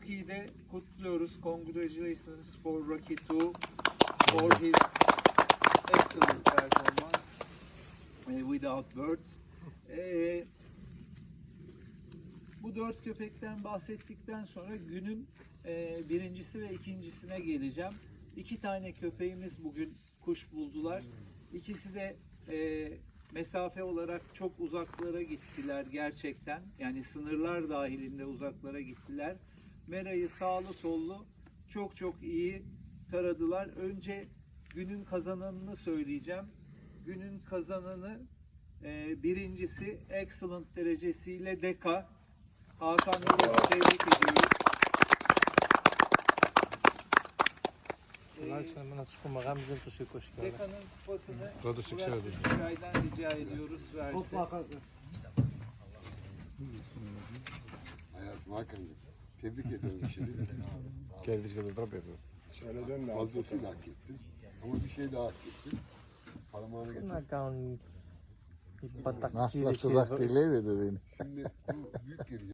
Rookie'yi de kutluyoruz. Congratulations for Rocky 2 for his excellent performance eh, without bird. Eh, bu dört köpekten bahsettikten sonra günün eh, birincisi ve ikincisine geleceğim. İki tane köpeğimiz bugün kuş buldular. İkisi de eh, mesafe olarak çok uzaklara gittiler gerçekten. Yani sınırlar dahilinde uzaklara gittiler. Mera'yı sağlı sollu çok çok iyi taradılar. Önce günün kazananını söyleyeceğim. Günün kazananı e, birincisi excellent derecesiyle Deka. Hakan Yol'u tebrik E, geldi. Deka'nın kupasını şık Burak şöyle. Kuşçay'dan rica ediyoruz. Hayatım Hakan'cığım. Tebrik ederim bir şey değil mi? Geldi şöyle drop yapıyor. Fazlasıyla hak ettin. Ama bir şey daha hak ettin. Parmağını getir. Bunlar kan bir batak Nasıl çiğ da şey. tuzak değil mi dediğini. Şimdi bu büyük gelecek.